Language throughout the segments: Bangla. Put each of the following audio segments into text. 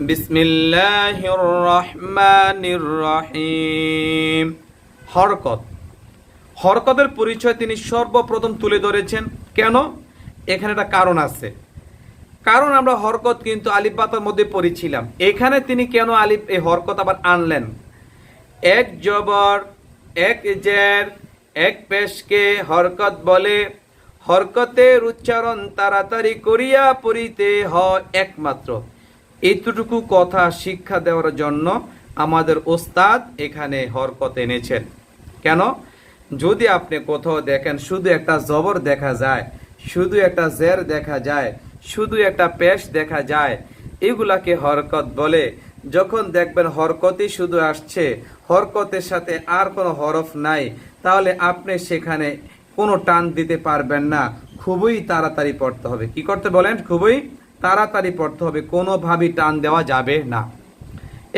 বিসমিল্লাহির রহমানির রহিম হরকত। হরকতের পরিচয় তিনি সর্বপ্রথম তুলে ধরেছেন। কেন? এখানে একটা কারণ আছে। কারণ আমরা হরকত কিন্তু আলিফ পাতার মধ্যে পড়েছিলাম। এখানে তিনি কেন আলিফ, এই হরকত আবার আনলেন? এক জবর, এক জের, এক পেশকে হরকত বলে, হরকতের উচ্চারণ তাড়াতাড়ি করিয়া পড়িতে হয় একমাত্র। এইটুকু কথা শিক্ষা দেওয়ার জন্য আমাদের ওস্তাদ এখানে হরকত এনেছেন। কেন? যদি আপনি কোথাও দেখেন, শুধু একটা জবর দেখা যায়, শুধু একটা জের দেখা যায়, শুধু একটা পেশ দেখা যায়, এগুলাকে হরকত বলে। যখন দেখবেন হরকতই শুধু আসছে, হরকতের সাথে আর কোনো হরফ নাই, তাহলে আপনি সেখানে কোনো টান দিতে পারবেন না। খুবই তাড়াতাড়ি পড়তে হবে। কি করতে বলেন? খুবই তাড়াতাড়ি পড়তে হবে, কোনোভাবেই টান দেওয়া যাবে না।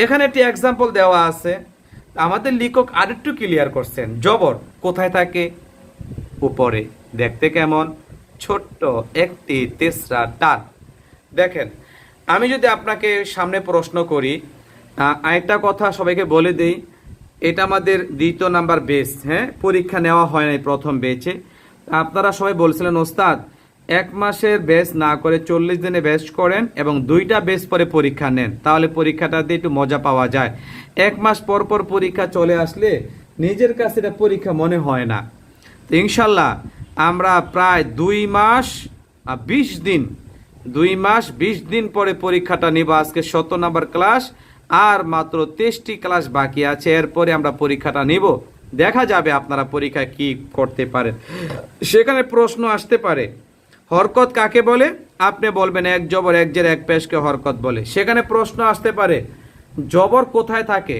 এখানে একটি এক্সাম্পল দেওয়া আছে। আমাদের লেখক আরেকটু ক্লিয়ার করছেন। জবর, কোথায় থাকে? উপরে। দেখতে কেমন? ছোট্ট একটি তেসরা টান। দেখেন, আমি যদি আপনাকে সামনে প্রশ্ন করি আরেকটা কথা সবাইকে বলে দিই, এটা আমাদের দ্বিতীয় নাম্বার বেস হ্যাঁ? পরীক্ষা নেওয়া হয় নাই প্রথম বেচে আপনারা সবাই বলছিলেন, ওস্তাদ এক মাসের বেস না করে চল্লিশ দিনে বেস করেন এবং দুইটা বেস পরে পরীক্ষা নেন। তাহলে পরীক্ষাটাতে একটু মজা পাওয়া যায়। এক মাস পর পর পরীক্ষা চলে আসলে নিজের কাছে এটা পরীক্ষা মনে হয় না। ইনশাল্লাহ আমরা প্রায় দুই মাস বিশ দিন, দুই মাস বিশ দিন পরে পরীক্ষাটা নিব আজকে শত নাম্বার ক্লাস আর মাত্র তেইশটি ক্লাস বাকি আছে। এরপরে আমরা পরীক্ষাটা নিব। দেখা যাবে আপনারা পরীক্ষায় কি করতে পারেন। সেখানে প্রশ্ন আসতে পারে। হরকত কাকে বলে? আপনি বলবেন এক জবর এক জের এক পেশকে হরকত বলে। সেখানে প্রশ্ন আসতে পারে, জবর কোথায় থাকে?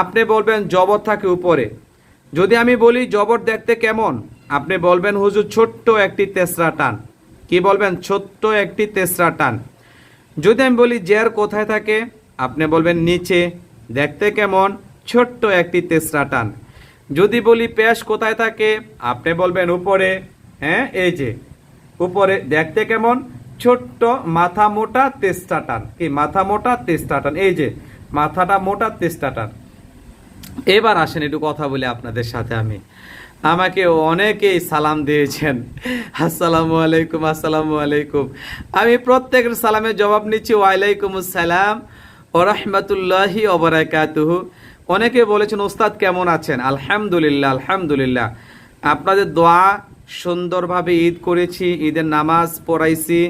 আপনি বলবেন জবর থাকে উপরে। যদি আমি বলি জবর দেখতে কেমন? আপনি বলবেন হুজুর ছোট্ট একটি তেসরা টান। কি বলবেন? ছোট্ট একটি তেসরা টান। যদি আমি বলি জের কোথায় থাকে? আপনি বলবেন নিচে। দেখতে কেমন? ছোট্ট একটি তেসরা টান। যদি বলি পেশ কোথায় থাকে? আপনি বলবেন উপরে। হ্যাঁ এই যে। উপরে দেখতে কেমন? ছোট্ট মাথা মোটা তেস্তা টান। কি, মাথা মোটা তেস্তা টান? এই যে, মাথাটা মোটা তেস্তা টান। এবার আসেন একটু কথা বলি আপনাদের সাথে আমি। আমাকে অনেকেই সালাম দিয়েছেন। আসসালামু আলাইকুম আসসালামু আলাইকুম। আমি প্রত্যেকের সালামের জবাব নিচ্ছি, ওয়ালাইকুম আসসালাম ও রহমতুল্লাহি ওবরাকাতুহু। অনেকে বলেছেন, ওস্তাদ কেমন আছেন? আলহামদুলিল্লাহ আলহামদুলিল্লাহ। আপনাদের দোয়া সুন্দরভাবে ঈদ করেছি, ঈদের নামাজ পড়াইছি,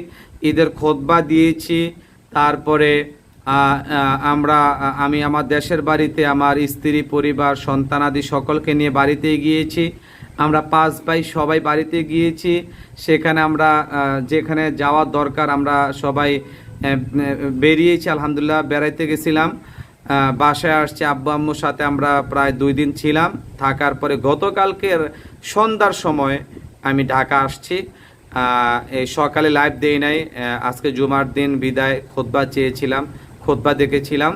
ঈদের খোদবা দিয়েছি। তারপরে আমরা আমি আমার দেশের বাড়িতে, আমার স্ত্রী, পরিবার সন্তানাদি সকলকে নিয়ে বাড়িতে গিয়েছি। আমরা পাঁচ ভাই সবাই বাড়িতে গিয়েছি। সেখানে আমরা যেখানে যাওয়ার দরকার, আমরা সবাই বেরিয়েছি, আলহামদুলিল্লাহ, বেড়াইতে গেছিলাম। বাসায় আসছে আব্বু আম্মুর সাথে আমরা প্রায় দুই দিন ছিলাম। থাকার পরে গতকালকের সন্ধ্যার সময় আমি ঢাকা আসছি। এই সকালে লাইভ দেই নাই। আজকে জুমার দিন, বিদায়, খোদবা চেয়েছিলাম, খোদবা দেখেছিলাম।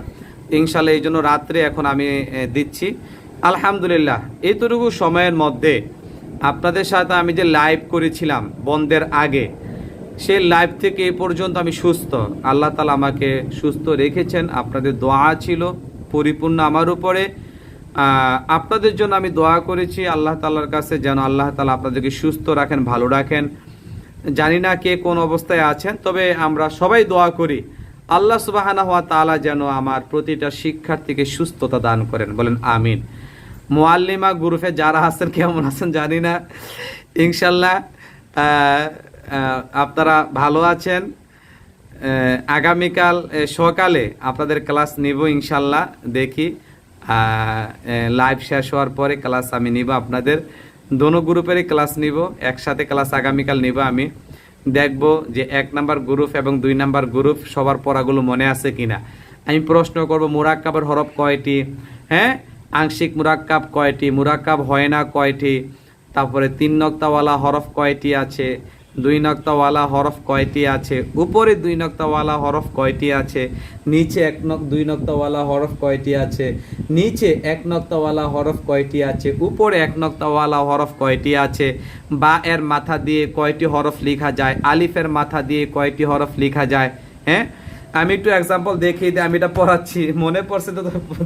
ইনশাল্লাহ এই জন্য রাত্রে এখন আমি দিচ্ছি। আলহামদুলিল্লাহ এইটুকু সময়ের মধ্যে আপনাদের সাথে আমি যে লাইভ করেছিলাম বন্ধের আগে, সে লাইভ থেকে এ পর্যন্ত আমি সুস্থ। আল্লাহ তালা আমাকে সুস্থ রেখেছেন। আপনাদের দোয়া ছিল, পরিপূর্ণ আমার উপরে। আপনাদের জন্য আমি দোয়া করেছি আল্লাহ তালার কাছে যেন আল্লাহ তালা আপনাদেরকে সুস্থ রাখেন, ভালো রাখেন। জানি না কে কোন অবস্থায় আছেন, তবে আমরা সবাই দোয়া করি আল্লাহ সুবাহানা হওয়া তালা যেন আমার প্রতিটা শিক্ষার্থীকে সুস্থতা দান করেন। বলেন, আমিন। মোয়াল্লিমা গ্রুপে যারা আছেন, কেমন আছেন জানি না। ইনশাল্লাহ আপনারা ভালো আছেন। আগামীকাল সকালে আপনাদের ক্লাস নিব ইনশাল্লাহ দেখি। লাইভ শেষ হওয়ার পরে ক্লাস আমি নিব আপনাদের। দোনো গ্রুপেরই ক্লাস নিব, একসাথে ক্লাস আগামীকাল নিব আমি। দেখব যে এক নাম্বার গ্রুপ এবং দুই নাম্বার গ্রুপ সবার পড়াগুলো মনে আছে কিনা। আমি প্রশ্ন করব, মুরাক্কাবের হরফ কয়টি? হ্যাঁ? আংশিক মুরাক্কাব কয়টি? মুরাক্কাব হয় না কয়টি? তারপরে তিন নক্তাওয়ালা হরফ কয়টি আছে? দুই নক্তাওয়ালা হরফ কয়টি আছে? উপরে দুই নক্তাওয়ালা হরফ কয়টি আছে? নিচে এক নক দুই নক্তাওয়ালা হরফ কয়টি আছে? নিচে এক নক্তাওয়ালা হরফ কয়টি আছে? উপরে এক নক্তাওয়ালা হরফ কয়টি আছে? বা এর মাথা দিয়ে কয়টি হরফ লেখা যায়? আলিফের মাথা দিয়ে কয়টি হরফ লেখা যায়? হ্যাঁ? আমি একটু এক্সাম্পল দেখিয়ে দিই, আমি এটা পড়াচ্ছি। মনে পড়ছে তো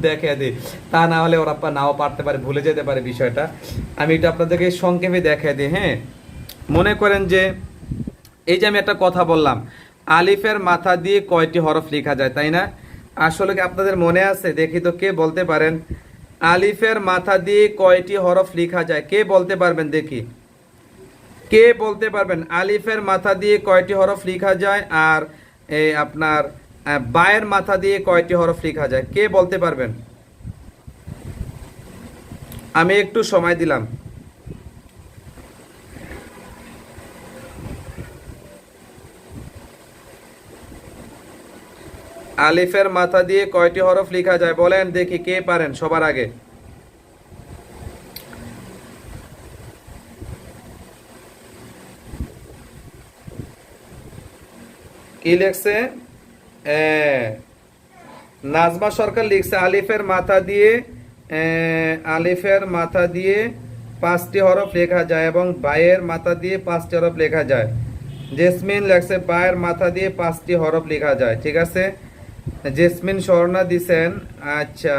দেখিয়ে দিই। তা না হলে ওরা নাও পারতে পারে, ভুলে যেতে পারে বিষয়টা। আমি একটু আপনাদেরকে সংক্ষেপে দেখিয়ে দিই হ্যাঁ? মনে করেন যে, এই যে আমি একটা কথা বললাম, আলিফের মাথা দিয়ে কয়টি হরফ লেখা যায়, তাই না? আসলে কি আপনাদের মনে আছে? দেখি তো কে বলতে পারেন? আলিফের মাথা দিয়ে কয়টি হরফ লেখা যায়? কে বলতে পারবেন দেখি? কে বলতে পারবেন? আলিফের মাথা দিয়ে কয়টি হরফ লেখা যায় আর এই আপনার বায়ের মাথা দিয়ে কয়টি হরফ লেখা যায়? কে বলতে পারবেন? আমি একটু সময় দিলাম। আলিফের মাথা দিয়ে কয়টি হরফ লেখা যায় বলেন, দেখি কে পারেন সবার আগে। কি লিখছে? নাজমা সরকার লিখছে, আলিফের মাথা দিয়ে আলিফের মাথা দিয়ে পাঁচটি হরফ লেখা যায় এবং বায়ের মাথা দিয়ে পাঁচটি হরফ লেখা যায়। জেসমিন লেখছে বায়ের মাথা দিয়ে পাঁচটি হরফ লেখা যায়, ঠিক আছে? জেসমিন স্বর্ণা দিছেন। আচ্ছা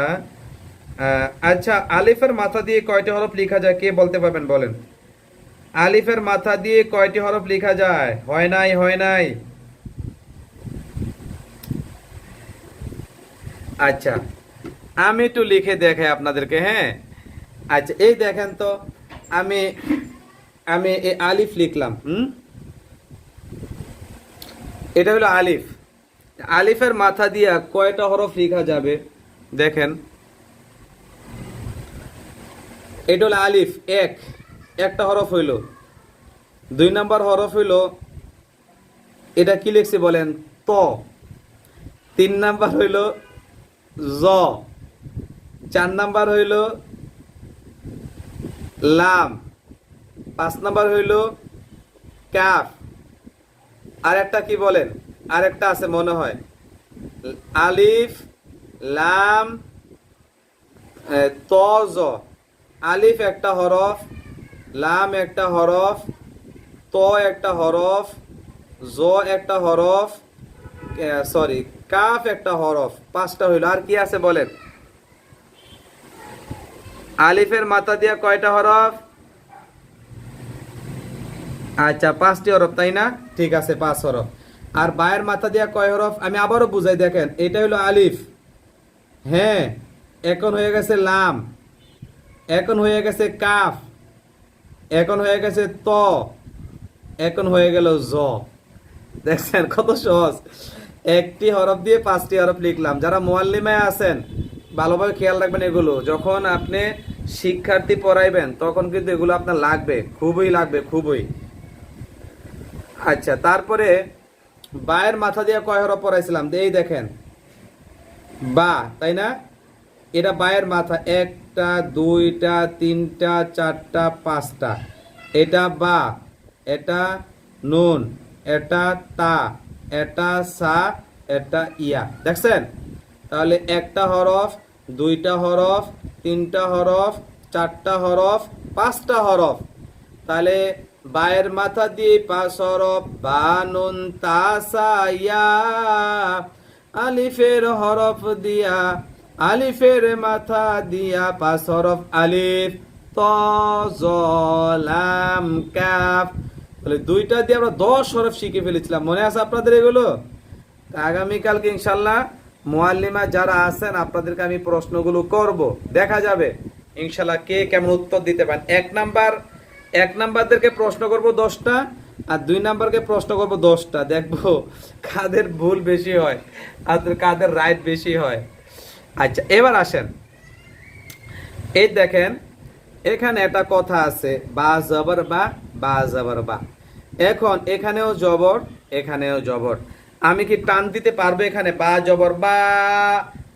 আচ্ছা আলিফের মাথা দিয়ে কয়টি হরফ লেখা যায়? কে বলতে পারবেন বলেন? আলিফের মাথা দিয়ে কয়টি হরফ লেখা যায়? হয় নাই হয় নাই। আচ্ছা আমি একটু লিখে দেখাই আপনাদেরকে হ্যাঁ? আচ্ছা এই দেখেন তো, আমি আমি এই আলিফ লিখলাম, হুম? এটা হলো আলিফ। আলিফের মাথা দিয়া কয়টা হরফ লেখা যাবে? দেখেন। এটা হলো আলিফ, এক। একটা হরফ হইল। দুই নাম্বার হরফ হইল, এটা কি লিখছি বলেন? ত। তিন নাম্বার হইল, জ। চার নাম্বার হইল, লাম। পাঁচ নাম্বার হইল, কাফ। আর একটা কি বলেন? আর একটা আছে, মনে হয়। আলিফ, লাম ত জ আলিফ একটা হরফ, লাম একটা হরফ, ত একটা হরফ, জ একটা হরফ সরি, কাফ একটা হরফ, পাঁচটা হইল। আর কি আছে বলেন? আলিফের মাথা দিয়া কয়টা হরফ? আচ্ছা পাঁচটি হরফ, তাই না? ঠিক আছে, পাঁচ হরফ। আর বায়ের মাথা দিয়া কয় হরফ? আমি আবারও বুঝাই, দেখেন, এটা হলো আলিফ। হ্যাঁ এখন হয়ে গেছে লাম। এখন হয়ে গেছে কাফ। এখন হয়ে গেছে ত। এখন হয়ে গেল জ। দেখছেন কত সহজ? একটি হরফ দিয়ে পাঁচটি হরফ লিখলাম। যারা মোয়াল্লিমায় আছেন, ভালোভাবে খেয়াল রাখবেন এগুলো। যখন আপনি শিক্ষার্থী পড়াইবেন, তখন কিন্তু এগুলো আপনার লাগবে, খুবই লাগবে, খুবই। আচ্ছা তারপরে বায়ের মাথা দিয়ে কয় হরফ পড়াইছিলাম? এই দেখেন। বা, তাই না? এটা বায়ের মাথা। একটা, দুইটা, তিনটা, চারটা, পাঁচটা। এটা বা, এটা নুন, এটা তা, এটা সা, এটা ইয়া। দেখছেন? তাহলে একটা হরফ, দুইটা হরফ, তিনটা হরফ, চারটা হরফ, পাঁচটা হরফ। তাহলে বায়ের মাথা দিয়ে পাঁচ হরফ বা নুন তা সা আলিফের হরফ দিয়া, আলিফের মাথা দিয়া পাঁচ হরফ আলিফ, ত, জ, লাম, কাফ। তাহলে দুইটা দিয়ে আমরা দশ হরফ শিখে ফেলেছিলাম। মনে আছে আপনাদের এগুলো? আগামীকালকে ইনশাল্লাহ মোয়াল্লিমা যারা আছেন, আপনাদেরকে আমি প্রশ্নগুলো করব। দেখা যাবে ইনশাল্লাহ কে কেমন উত্তর দিতে পারেন। এক নাম্বার এক নাম্বারদেরকে প্রশ্ন করব দশটা, আর দুই নাম্বারকে প্রশ্ন করব দশটা। দেখব কাদের ভুল বেশি হয়, আর কাদের রাইট বেশি হয়। আচ্ছা এবার আসেন। এই দেখেন, এখানে একটা কথা আছে, বা জবর বা বা জবর বা। এখন এখানেও জবর এখানেও জবর। আমি কি টান দিতে পারব এখানে? বা জবর বা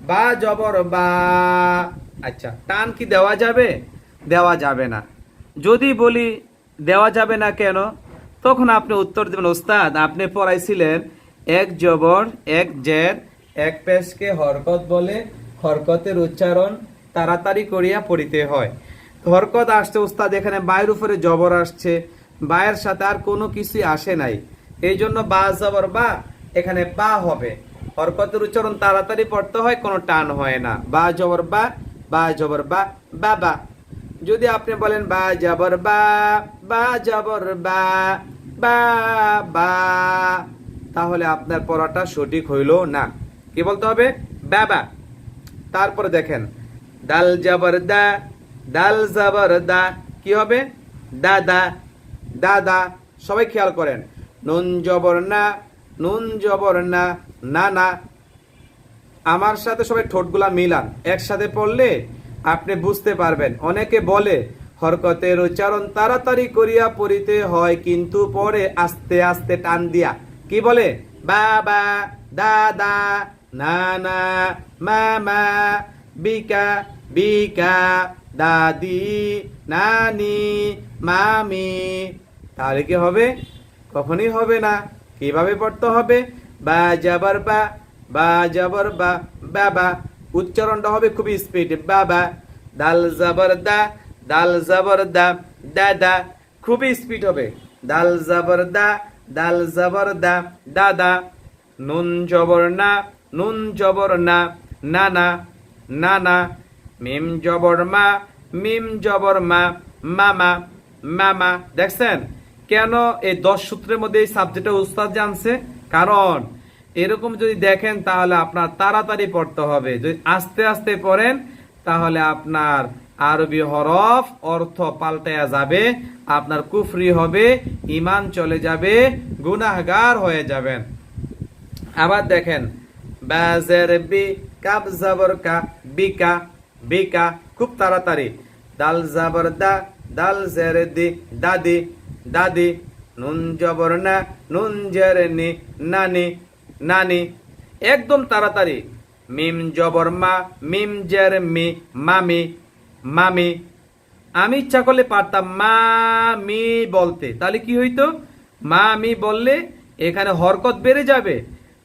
বা জবর বা। আচ্ছা টান কি দেওয়া যাবে? দেওয়া যাবে না। যদি বলি দেওয়া যাবে না কেন, তখন আপনি উত্তর দেবেন, ওস্তাদ, আপনি পড়াইছিলেন এক জবর, এক জের, এক পেশকে হরকত বলে হরকতের উচ্চারণ তাড়াতাড়ি করিয়া পড়িতে হয়। হরকত আসছে উস্তাদ এখানে বায়ের উপরে জবর আসছে, বায়ের সাথে আর কোনো কিছুই আসে নাই। এই জন্য বা জবর বা, এখানে বা হবে। হরকতের উচ্চারণ তাড়াতাড়ি পড়তে হয়, কোনো টান হয় না। বা জবর বা বা জবর বা বাবা যদি আপনি বলেন, বা জবর, বা বা জবর, বা বা তাহলে আপনার পড়াটা সঠিক হইল না। কি বলতে হবে? বাবা তারপরে দেখেন, দাল জবর, দা। দাল জবর, দা। কি হবে? দাদা দাদা সবাই খেয়াল করেন, নুন জবর, না। নুন জবর, না। না না। আমার সাথে সবাই ঠোঁটগুলা মিলান। একসাথে পড়লে আপনি বুঝতে পারবেন। অনেকে বলে, হরকতের উচ্চারণ তাড়াতাড়ি করিয়া পড়িতে হয়, কিন্তু পরে আস্তে আস্তে টান দিয়া। কি বলে? বাবা দাদা নানা মামা বিকা বিকা, দাদি, নানি, মামি। তাহলে কি হবে? কখনই হবে না। কীভাবে পড়তে হবে? বা যাবার বা বা যাবার বা, বাবা উচ্চারণটা হবে খুবই স্পিড বাবা দাল, জাবর, দা, দাল, জাবর, দা দাদা খুবই স্পিড হবে। দাল, জাবর, দা, দাল, জাবর, দা দাদা নুন, জবর, না, নুন, জবর, না নানা নানা মিম, জবর, মা, মিম, জবর, মা মামা মামা দেখছেন? কেন এই দশ সূত্রের মধ্যে এই সাবজেক্টটা উস্তাদ জানছে? কারণ এরকম যদি দেখেন, তাহলে আপনার তাড়াতাড়ি পড়তে হবে। যদি আস্তে আস্তে পড়েন, তাহলে আপনার আরবি হরফ অর্থ পাল্টায়া যাবে, আপনার কুফরি হবে ইমান চলে যাবে, গুনাহগার হয়ে যাবেন। আবার দেখেন জাবর কা বিকা বিকা খুব তাড়াতাড়ি। দাল জাবর দা, দাল জের দি দাদি দাদি নুন জবর না, নুন জের নি নানি নানি, একদম তাড়াতাড়ি। মিম জবর মা, মিম জের মি, মামি মামি। আমি ইচ্ছা করলে পারতাম মা মি বলতে। তাহলে কি হইতো? মা আমি বললে, এখানে হরকত বেড়ে যাবে।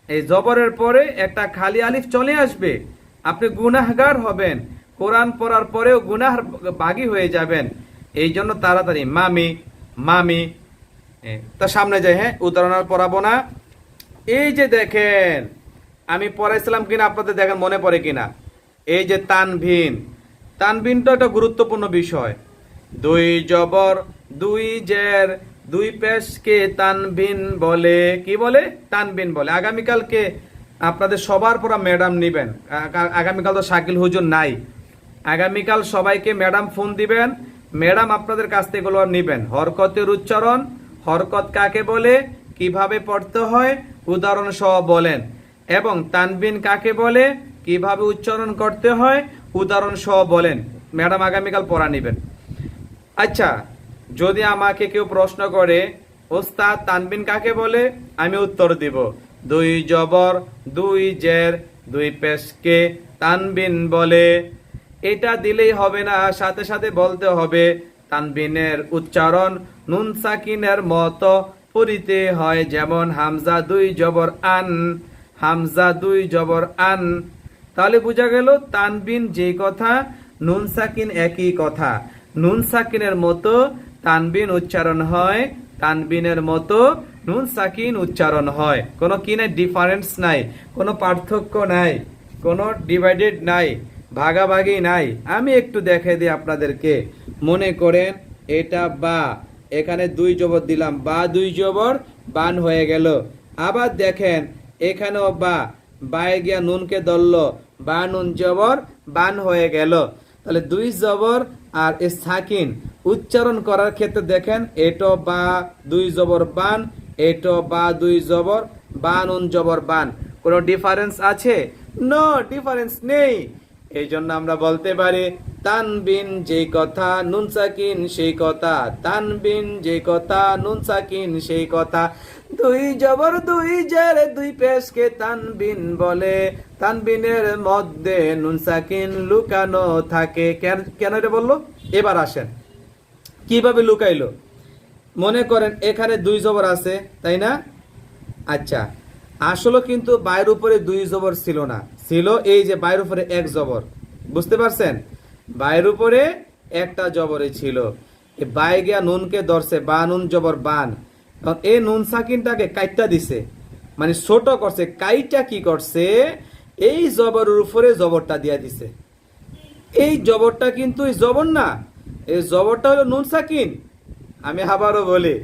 এই জবরের পরে একটা খালি আলিফ চলে আসবে। আপনি গুনাহগার হবেন। কোরআন পড়ার পরেও গুনাহ বাগি হয়ে যাবেন। এই জন্য তাড়াতাড়ি, মামি মামি। তা সামনে যাই হ্যাঁ? উদাহরণ পড়াবো না। এই যে দেখেন, আমি পড়াইছিলাম কিনা আপনাদের দেখেন মনে পড়ে কিনা। এই যে তানভিন তানভিনটা একটা গুরুত্বপূর্ণ বিষয়। দুই জবর, দুই জের, দুই পেশকে তানভিন বলে, কি বলে? তানভিন বলে। আগামীকালকে আপনাদের সবার পরা ম্যাডাম নিবেন। আগামীকাল তো শাকিল হুজুর নাই। আগামীকাল সবাইকে ম্যাডাম ফোন দিবেন। ম্যাডাম আপনাদের কাছ থেকে এগুলো নিবেন। হরকতের উচ্চারণ, হরকত কাকে বলে, কীভাবে পড়তে হয় উদাহরণ সহ বলেন। এবং তানবিন কাকে বলে? কীভাবে উচ্চারণ করতে হয়? উদাহরণ সহ বলেন। ম্যাডাম, আগামীকাল পড়া নিবেন। আচ্ছা যদি আমাকে কেউ প্রশ্ন করে, ওস্তাদ, তানবিন কাকে বলে? আমি উত্তর দিব, দুই জবর, দুই জের, দুই পেশকে তানবিন বলে। এটা দিলেই হবে না, সাথে সাথে বলতে হবে, তানবিনের উচ্চারণ নুন সাকিনের মতো পড়িতে হয় যেমন হামজা দুই জবর আন, হামজা দুই জবর আন। তাহলে বোঝা গেল তানবিন যে কথা, নুন সাকিন একই কথা। নুন সাকিনের মতো তানবিন উচ্চারণ হয়, তানবিনের মতো নুন সাকিন উচ্চারণ হয়। কোনো কি ডিফারেন্স নাই। কোনো পার্থক্য নাই। কোনো ডিভাইডেড নাই। ভাগাভাগি নাই। আমি একটু দেখে দিই আপনাদেরকে। মনে করেন, এটা বা। এখানে দুই জবর দিলাম, বা দুই জবর বান হয়ে গেল। আবার দেখেন, এখানেও বা, বায়ে গিয়া নুনকে ধরল, বা নুন জবর বান হয়ে গেল। তাহলে দুই জবর আর সাকিন উচ্চারণ করার ক্ষেত্রে দেখেন, এটো বা দুই জবর বান, এটো বা দুই জবর, বা নুন জবর বান। কোনো ডিফারেন্স আছে? নো ডিফারেন্স নেই। এই জন্য আমরা বলতে পারি, তানবিন যে কথা, নুন সাকিন সেই কথা, তানবিন যে কথা, নুন সাকিন সেই কথা। দুই জবর, দুই জের, দুই পেশকে তানবিন বলে। তানবিনের মধ্যে নুন সাকিন লুকানো থাকে। কেন এটা বলল? এবার আসেন। কীভাবে লুকাইলো? মনে করেন এখানে দুই জবর আছে, তাই না? আচ্ছা আসলে কিন্তু বাইরের উপরে দুই জবর ছিল না। ছিল এই যে বাইরের উপরে এক জবর। বুঝতে পারছেন? বাইরের উপরে একটা জবরে ছিল। বাই গিয়া নুনকে ধরছে, বা নুন জবর বান। তখন এই নুন সাকিনটাকে কাইটটা দিছে। মানে ছোট করছে কাইটা কি করছে? এই জবরের উপরে জবরটা দিয়া দিছে। এই জবরটা কিন্তু এই জবর না, এই জবরটা হলো নুন সাকিন। আমি আবারও বলি,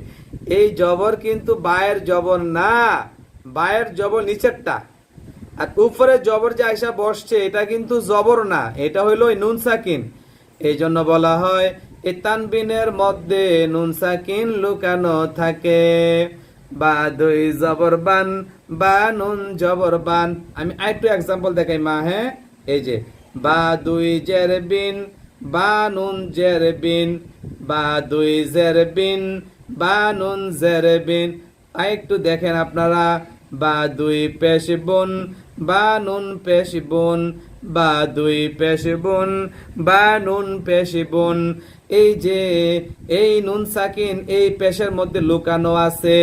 এই জবর কিন্তু বায়ের জবর না, বায়ের জবর নিচেরটা। আর উপরে জবর যে আইসা বসছে, এটা কিন্তু জবর না, এটা হইল নুন সাকিন। এই জন্য বলা হয়, এ তানবিনের মধ্যে নুন সাকিন লুকানো থাকে। বা দুই জবরবান বা নুন জবরবান আমি আরেকটু এক্সাম্পল দেখাই, মা হ্যাঁ? এই যে, বা দুই জের বিন, বা নুন জের বিন, বা দুই জের বিন, বা নুন জের বিন। আরেকটু দেখেন আপনারা, বা দুই পেশ বোন বা নুন পেশ বোন বা দুই পেশ বোন বা নুন পেশ বোন এই যে, এই নুন সাকিন এই পেশের মধ্যে লুকানো আছে,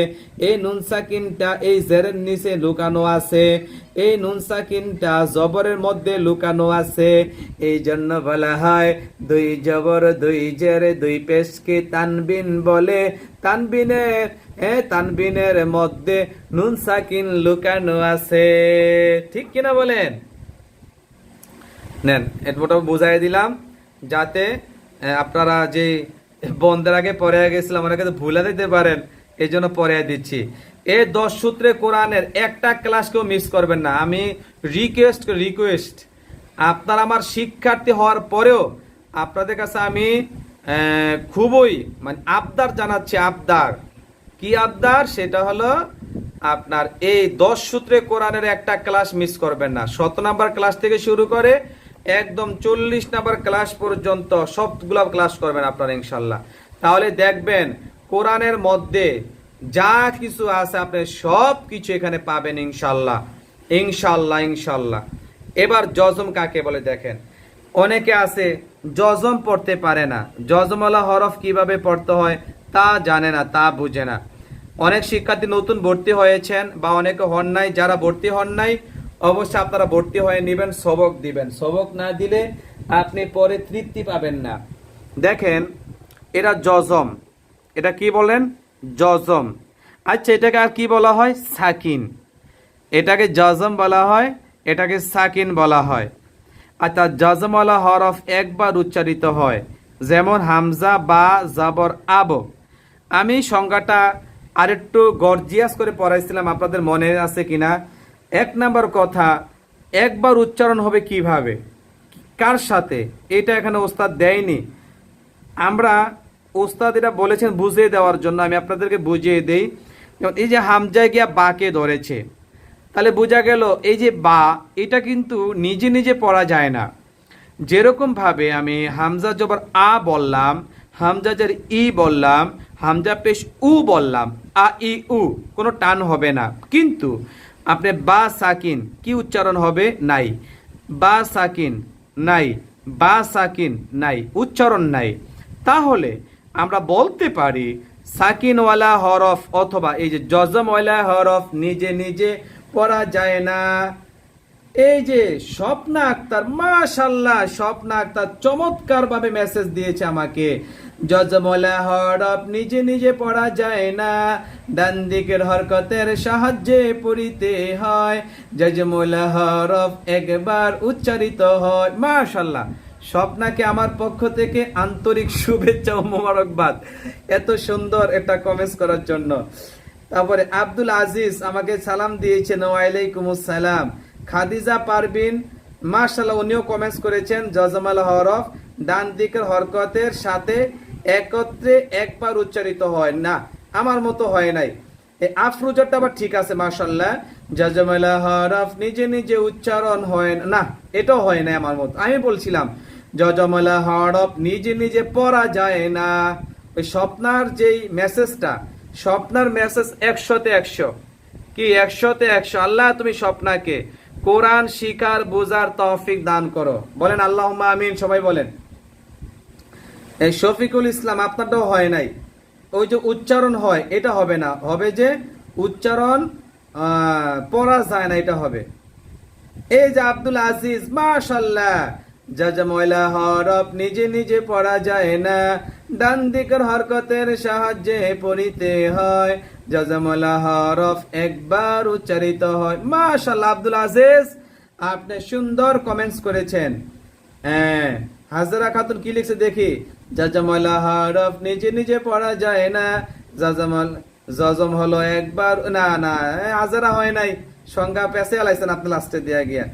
এই নুন সাকিনটা এই জেরের নিচে লুকানো আছে, এই নুন সাকিনটা জবরের মধ্যে লুকানো আছে। এই জন্য বলা হয়, দুই জবর, দুই জেরে, দুই পেশকে তানবিন বলে। তানবিনের হ্যাঁ তানবিনের মধ্যে নুন সাকিন লুকানো আছে। ঠিক কিনা বলেন? নেন এটা বুঝাই দিলাম, যাতে আপনারা যে বন্ধের আগে পরে গেছিলাম, অনেকে তো ভুলে দিতে পারেন, এই জন্য পরে দিচ্ছি। এই দশ সূত্রে কোরআনের একটা ক্লাস কেউ মিস করবেন না। আমি রিকোয়েস্ট রিকোয়েস্ট আপনার আমার শিক্ষার্থী হওয়ার পরেও আপনাদের কাছে আমি খুবই মানে আবদার জানাচ্ছি, আবদার। কি আবদার? সেটা হলো আপনার এই দশ সূত্রে কোরআনের একটা ক্লাস মিস করবেন না। শত নাম্বার ক্লাস থেকে শুরু করে একদম চল্লিশ নাম্বার ক্লাস পর্যন্ত সবগুলো ক্লাস করবেন আপনারা, ইনশাল্লাহ। তাহলে দেখবেন, কোরআনের মধ্যে যা কিছু আছে আপনি সব কিছু এখানে পাবেন, ইনশাল্লাহ। ইনশাল্লাহ ইনশাল্লাহ। এবার জজম কাকে বলে দেখেন? অনেকে আছে জজম পড়তে পারে না। জজমওয়ালা হরফ কীভাবে পড়তে হয় তা জানে না, তা বুঝে না। অনেক শিক্ষার্থী নতুন ভর্তি হয়েছেন বা অনেকে হন নাই, যারা ভর্তি হন নাই অবশ্যই আপনারা ভর্তি হয়ে নেবেন, সবক দিবেন। সবক না দিলে আপনি পরে তৃপ্তি পাবেন না। দেখেন এরা জজম এটা কি বলেন? জজম আচ্ছা এটাকে আর কি বলা হয়? সাকিন। এটাকে জজম বলা হয়, এটাকে সাকিন বলা হয়। আচ্ছা জজমওয়ালা হরফ একবার উচ্চারিত হয়। যেমন হামজা, বা, জাবর, আব। আমি সংজ্ঞাটা আরেকটু গর্জিয়াস করে পড়াইছিলাম, আপনাদের মনে আছে কিনা? এক নাম্বার কথা, একবার উচ্চারণ হবে কীভাবে? কার সাথে? এটা এখানে ওস্তাদ দেয়নি। আমরা ওস্তাদ এটা বলেছেন বুঝিয়ে দেওয়ার জন্য, আমি আপনাদেরকে বুঝিয়ে দেই। যেমন এই যে হামজায় গিয়া বাকে ধরেছে, তাহলে বোঝা গেল এই যে বা, এটা কিন্তু নিজে নিজে পড়া যায় না। যেরকম ভাবে আমি হামজা জবর আ বললাম, হামজা জের ই বললাম, হামজা পেশ উ বললাম, আ ই উ, কোনো টান হবে না। কিন্তু আপনি বা সাকিন, কি উচ্চারণ হবে? নাই। বা সাকিন, নাই। বা সাকিন, নাই। উচ্চারণ নাই। তাহলে আমরা বলতে পারি সাকিনওয়ালা হরফ অথবা এই যে জজমওয়ালা হরফ নিজে নিজে পড়া যায় না। এই যে স্বপ্না আক্তার, মাশাল্লাহ, স্বপ্না আক্তার চমৎকার ভাবে মেসেজ দিয়েছে আমাকে। জজমলা হরফ নিজে নিজে পড়া যায় না। ডান দিকের হরকতের সাহায্যে পড়িতে হয়। জজমলা হরফ একবার উচ্চারিত হয়। মাশাল্লাহ স্বপ্নাকে আমার পক্ষ থেকে আন্তরিক শুভেচ্ছা ও মোবারকবাদ। এত সুন্দর একটা কমেন্টস করার জন্য। তারপরে আব্দুল আজিজ আমাকে সালাম দিয়েছেন, ওয়ালাইকুম সালাম খাদিজা পারবিন মাশাল্লাহ উনিও কমেন্টস করেছেন জজমাল হরফ ডান দিকের হরকতের সাথে একত্রে একবার উচ্চারিত হয় না। আমার মতো হয় নাই। এই আফরুজারটা আবার ঠিক আছে মাশাল্লাহ জজমালা হরফ নিজে নিজে উচ্চারণ হয় না। এটাও হয় না আমার মতো। আমি বলছিলাম, জজমালা হরফ নিজে নিজে পড়া যায় না। ওই স্বপ্নার যেই মেসেজটা, স্বপ্নার মেসেজ একশোতে একশো। কি একশোতে একশো? আল্লাহ তুমি স্বপ্নাকে কোরআন শিকার বোঝার তৌফিক দান করো। বলেন আল্লাহ আমিন, সবাই বলেন। এই শফিকুল ইসলাম, আপনারটাও হয় নাই। ওই যে উচ্চারণ হয়, এটা হবে না। হবে যে উচ্চারণ পড়া যায় না, এটা হবে। এই যে আব্দুল আজিজ মাশাল্লাহ জাজামলা হরফ নিজে নিজে পড়া যায় না। ডান দিকের হরকতের সাহায্যে পড়িতে হয়। জাজামলা হরফ একবার উচ্চারিত হয়। মাশাল্লাহ আব্দুল আজিজ, আপনি সুন্দর কমেন্টস করেছেন। হ্যাঁ হাজারা খাতুন কি লিখছে দেখি। জাজামলা হরফ নিজে নিজে পড়া যায় না। জাজামল জজম হলো একবার না না এ, হাজারা হয় নাই। সংজ্ঞা পেছে আলাইছেন আপনি লাস্টে দিয়া গিয়া।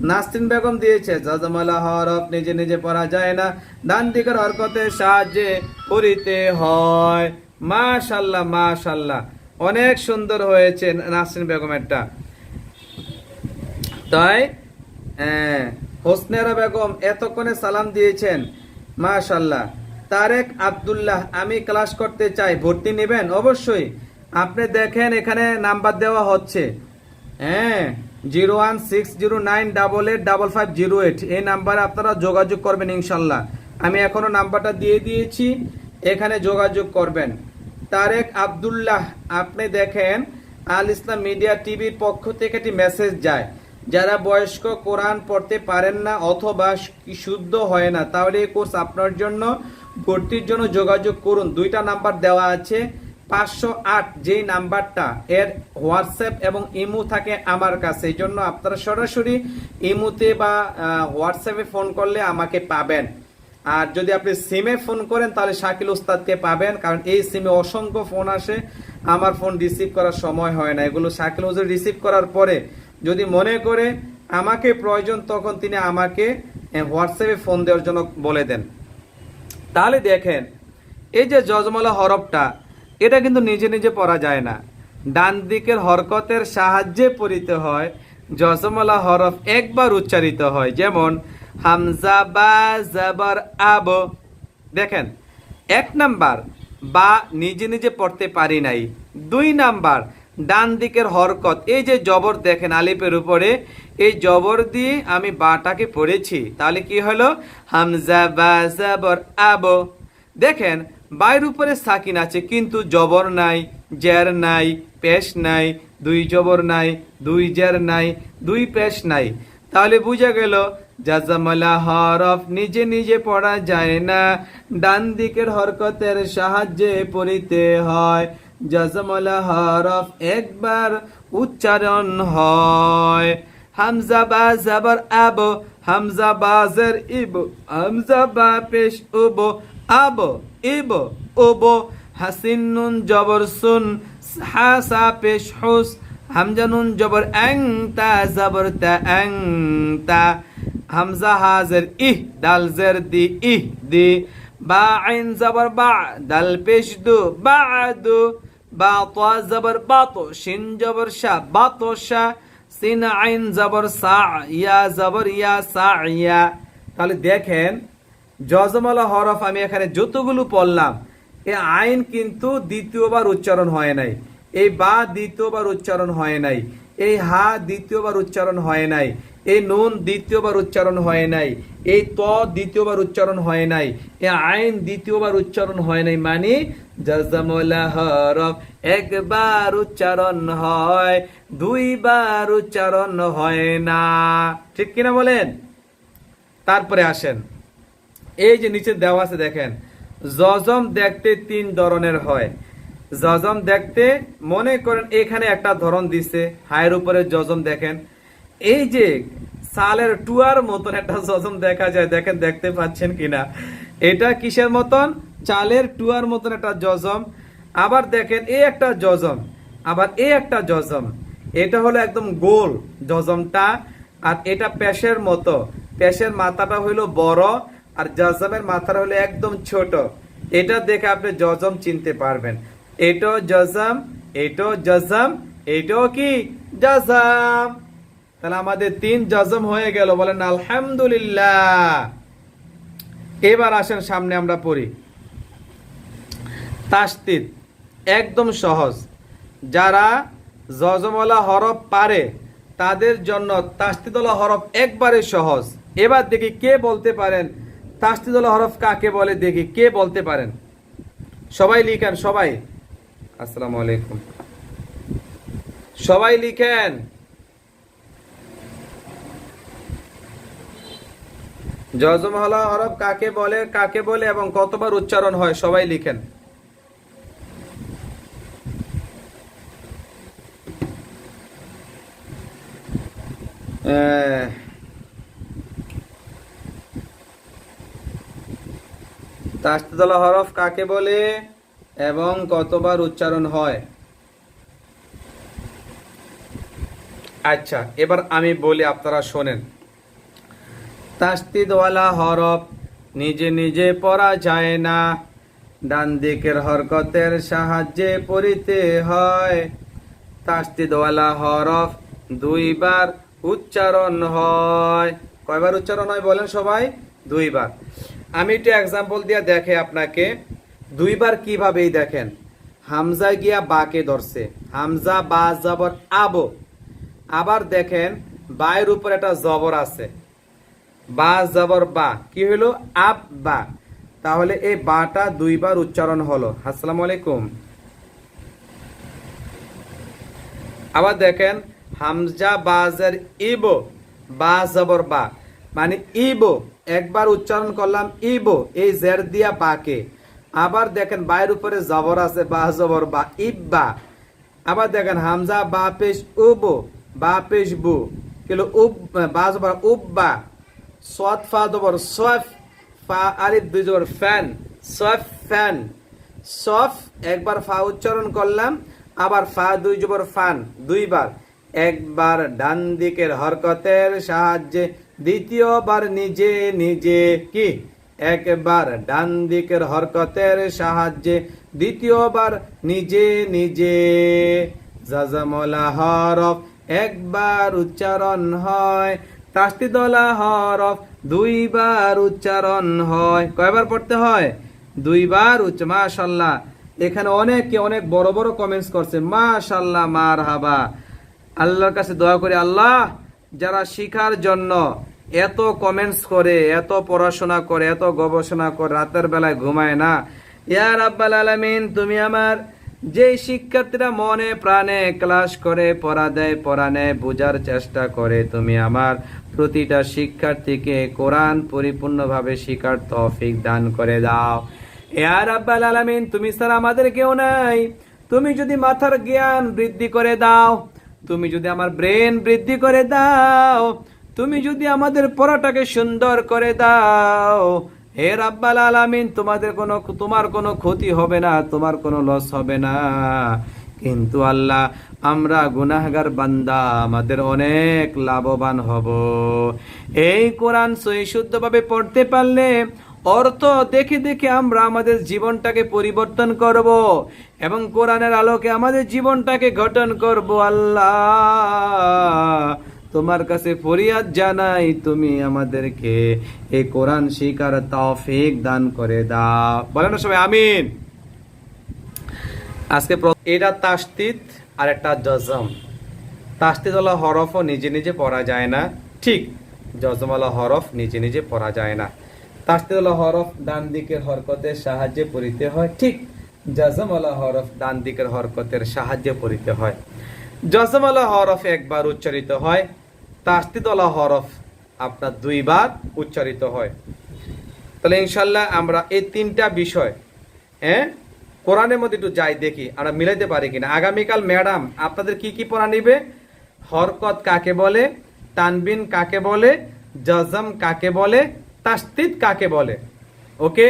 নাস্তিন বেগম দিয়েছে জাজামালা হরফ নিজে নিজে পড়া যায় না। ডান দিকের হরকতের সাহায্যে পড়িতে হয়। মাশাল্লাহ মাশাল্লাহ। অনেক সুন্দর হয়েছে নাসরিন বেগমেরটা। তাই হ্যাঁ, হোসনেরা বেগম এতক্ষণে সালাম দিয়েছেন। মাশাল্লাহ। তারেক আব্দুল্লাহ, আমি ক্লাস করতে চাই, ভর্তি নেবেন? অবশ্যই। আপনি দেখেন, এখানে নাম্বার দেওয়া হচ্ছে। হ্যাঁ zero one six zero nine double eight double five zero eight. এই নাম্বারে আপনারা যোগাযোগ করবেন ইনশাল্লাহ। আমি এখনও নাম্বারটা দিয়ে দিয়েছি, এখানে যোগাযোগ করবেন। তারেক আব্দুল্লাহ, আপনি দেখেন, আল ইসলাম মিডিয়া টিভির পক্ষ থেকে একটি মেসেজ যায়, যারা বয়স্ক কোরআন পড়তে পারেন না অথবা শুদ্ধ হয় না, তাহলে এই কোর্স আপনার জন্য। ভর্তির জন্য যোগাযোগ করুন। দুইটা নাম্বার দেওয়া আছে। পাঁচশো আট যেই নাম্বারটা, এর হোয়াটসঅ্যাপ এবং ইমো থাকে আমার কাছে। এই জন্য আপনারা সরাসরি ইমোতে বা হোয়াটসঅ্যাপে ফোন করলে আমাকে পাবেন। আর যদি আপনি সিমে ফোন করেন, তাহলে শাকিল উস্তাদকে পাবেন। কারণ এই সিমে অসংখ্য ফোন আসে। আমার ফোন রিসিভ করার সময় হয় না। এগুলো শাকিল হুজুর রিসিভ করার পরে যদি মনে করে আমাকে প্রয়োজন, তখন তিনি আমাকে হোয়াটসঅ্যাপে ফোন দেওয়ার জন্য বলে দেন। তাহলে দেখেন, এই যে জজমলা হরফটা, এটা কিন্তু নিজে নিজে পড়া যায় না। ডান দিকের হরকতের সাহায্যে পড়িতে হয়, জজমলা হরফ একবার উচ্চারিত হয়। যেমন, হামজা বা জাবার আব। দেখেন, এক নাম্বার, বা নিজে নিজে পড়তে পারি নাই। দুই নাম্বার ডান দিকের হরকত, এই যে জবর দেখেন আলিপের উপরে, এই জবর দিয়ে আমি বাটাকে পড়েছি। তাহলে কি হলো? হামজা বা জাবর আব। দেখেন বাইর উপরে সাকিন আছে, কিন্তু জবর নাই জের নাই, পেশ নাই, দুই জবর নাই, দুই জের নাই, দুই পেশ নাই। তাহলে বুঝা গেল, জাজামালা হরফ নিজে নিজে পড়া যায় না। ডান দিকের হরকতের সাহায্যে পড়িতে হয়। জাজামালা হরফ একবার উচ্চারণ হয়। হামজা বা জাবর আব, হামজা বাজের ইব, হামজা বা পেশ উব, আব, ইব, উব, হাসিন নুন জবর সুন হাসা পেশ, হুস, হামজা নুন জবর অ্যাং, তা, জবর তা, অ্যাং, তা, হামজা হাজের ইহ, দাল, জের, দি, ইহ, দি, বা, আইন, জবর, বা, দাল, পেশ, দু, বা, দু বা তো জবর বাতো, শিন জবর শা বাতো শা, সিন আইন জবর সা জবর ইয়া সা ইয়া। তাহলে দেখেন জজমালা হরফ আমি এখানে যতগুলো পড়লাম এই আইন কিন্তু দ্বিতীয়বার উচ্চারণ হয় নাই, এই বা দ্বিতীয়বার উচ্চারণ হয় নাই, এই হা দ্বিতীয়বার উচ্চারণ হয় নাই, এই নুন দ্বিতীয়বার উচ্চারণ হয় নাই, এই ত দ্বিতীয়বার উচ্চারণ হয় নাই, এ আইন দ্বিতীয়বার উচ্চারণ হয় নাই মানে হরফ একবার উচ্চারণ হয়, দুইবার উচ্চারণ হয় না। ঠিক কিনা বলেন? তারপরে আসেন। এই যে নিচে দেওয়া আছে দেখেন, জজম দেখতে তিন ধরনের হয়। জজম দেখতে, মনে করেন এখানে একটা ধরন দিছে, হায়ের উপরে জজম দেখেন। এই যে সালের টুয়ার মতন একটা জজম দেখা যায়, দেখেন, দেখতে পাচ্ছেন কিনা? এটা কিসের মতন? চালের টুয়ার মতন একটা জজম। আবার দেখেন এই একটা জজম, আবার এই একটা জজম। এটা হলো একদম গোল জজমটা, আর এটা পেশের মতো। পেশের মাথাটা হইল বড়, আর জজমের মাথাটা হলো একদম ছোট। এটা দেখে আপনি জজম চিনতে পারবেন। এটাও জজম এটাও জজম, এটাও কি? জজম। তাহলে আমাদের তিন জজম হয়ে গেল। বলেন আলহামদুলিল্লাহ। এবার আসেন সামনে আমরা পড়ি। তাস্তিদ, একদম সহজ। যারা জজমলা হরফ পারে, তাদের জন্য তাস্তিদলা হরফ একবারে সহজ। এবার দেখি কে বলতে পারেন, তাস্তিদলা হরফ কাকে বলে? দেখি কে বলতে পারেন। সবাই লিখেন, সবাই। আসসালামু আলাইকুম। সবাই লিখেন। জজম হলা হরফ কাকে বলে কাকে বলে এবং কতবার উচ্চারণ হয়, সবাই লিখেন। আহ, তাস্তিদলা হরফ কাকে বলে এবং কতবার উচ্চারণ হয়? আচ্ছা এবার আমি বলি আপনারা শোনেন। তাস্তিদওয়ালা হরফ নিজে নিজে পড়া যায় না। ডান দিকের হরকতের সাহায্যে পড়িতে হয়। তাস্তিদওয়ালা হরফ দুইবার উচ্চারণ হয়। কয়বার উচ্চারণ হয় বলেন সবাই? দুইবার। আমি একটু এক্সাম্পল দিয়ে দেখে আপনাকে। দুইবার কিভাবেই দেখেন? হামজা গিয়া বাকে ধরছে। হামজা বা জবর আবো। আবার দেখেন, বায়ের উপর একটা জবর আছে। বা, জবর বা। কি হলো? আব বা। তাহলে এই বাটা দুইবার উচ্চারণ হলো। আসসালামু আলাইকুম। আবার দেখেন হামজা, বাজের, ইবো, বা, জবর, বা। মানে ইবো, একবার উচ্চারণ করলাম ইবো, এই জের দিয়া বাকে আবার দেখেন বায়ের উপরে জবর আছে, বা, জবর, বা, ইব্বা। আবার দেখেন হামজা, বা, পেশ, উবো, বা, পেশ, বু। কিলো উব, বা, জবর, উব্বা। সৎ, ফা, জবর, সফ, ফা, আলিফ, দুই, জবর, ফ্যান। সফ ফ্যান। সফ, একবার ফা উচ্চারণ করলাম, আবার ফা, দুই, জবর, ফান। দুইবার। একবার ডান দিকের হরকতের সাহায্যে, দ্বিতীয়বার নিজে নিজে কি? একবার ডান দিকের হরকতের সাহায্যে, দ্বিতীয়বার নিজে নিজে। হরফ, একবার উচ্চারণ হয়। তাস্তিদলা হরফ, দুইবার উচ্চারণ হয়। কয়বার পড়তে হয়? দুইবার উচ্চ মাশাল্লাহ এখানে অনেকে অনেক বড় বড় কমেন্টস করছে মাশাল্লাহ মার হাবা আল্লাহর কাছে দোয়া করে, আল্লাহ, যারা শিখার জন্য এত কমেন্টস করে, এত পড়াশোনা করে, এত গবেষণা করে, রাতের বেলায় ঘুমায় না ইয়ার আব্বাল আলামিন, তুমি আমার যেই শিক্ষার্থীরা মনে প্রাণে ক্লাস করে, পড়া দেয়, পড়া নেয়, বোঝার চেষ্টা করে, তুমি আমার প্রতিটা শিক্ষার্থীকে কোরআন পরিপূর্ণভাবে শিকার তৌফিক দান করে দাও। ইয়ার আব্বাল আলামিন, তুমি স্যার আমাদের কেউ নাই। তুমি যদি মাথার জ্ঞান বৃদ্ধি করে দাও তুমি যদি আমার ব্রেন বৃদ্ধি করে দাও, তুমি যদি আমাদের পড়াটাকে সুন্দর করে দাও, হে রাব্বাল আলামিন, তোমাদের কোনো, তোমার কোনো ক্ষতি হবে না, তোমার কোনো লস হবে না। কিন্তু আল্লাহ, আমরা গুনাহগার বান্দা, আমাদের অনেক লাভবান হব। এই কোরআন সহি শুদ্ধভাবে পড়তে পারলে অর্থ দেখে দেখে আমরা আমাদের জীবনটাকে পরিবর্তন করব এবং কোরআনের আলোকে আমাদের জীবনটাকে গঠন করব, আল্লাহ। তোমার কাছে ফরিয়াদ জানাই, তুমি আমাদেরকে এই কোরআন শিকার তৌফিক দান করে দাও। বলেন সবাই, আমিন। আজকে এটা তাস্তিত আর একটা জজম। তাস্তিত তাস্তিদওয়ালা হরফও নিজে নিজে পড়া যায় না। ঠিক, জজম জজমওয়ালা হরফ নিজে নিজে পড়া যায় না। তাস্তিদওয়ালা হরফ ডান দিকের হরকতের সাহায্যে পড়িতে হয়। ঠিক জজমওয়ালা হরফ ডান দিকের হরকতের সাহায্যে পড়িতে হয়। জজমওয়ালা হরফ একবার উচ্চারিত হয়। তাস্তিদওয়ালা হরফ আপনার দুইবার উচ্চারিত হয়। তাহলে ইনশাল্লাহ আমরা এই তিনটা বিষয় হ্যাঁ কোরআনের মধ্যে একটু যাই দেখি, আমরা মিলাইতে পারি কিনা। আগামীকাল ম্যাডাম, আপনাদের কি কি পড়া নিবে? হরকত কাকে বলে? তানবিন কাকে বলে? জজম কাকে বলে? তাস্তিদ কাকে বলে? ওকে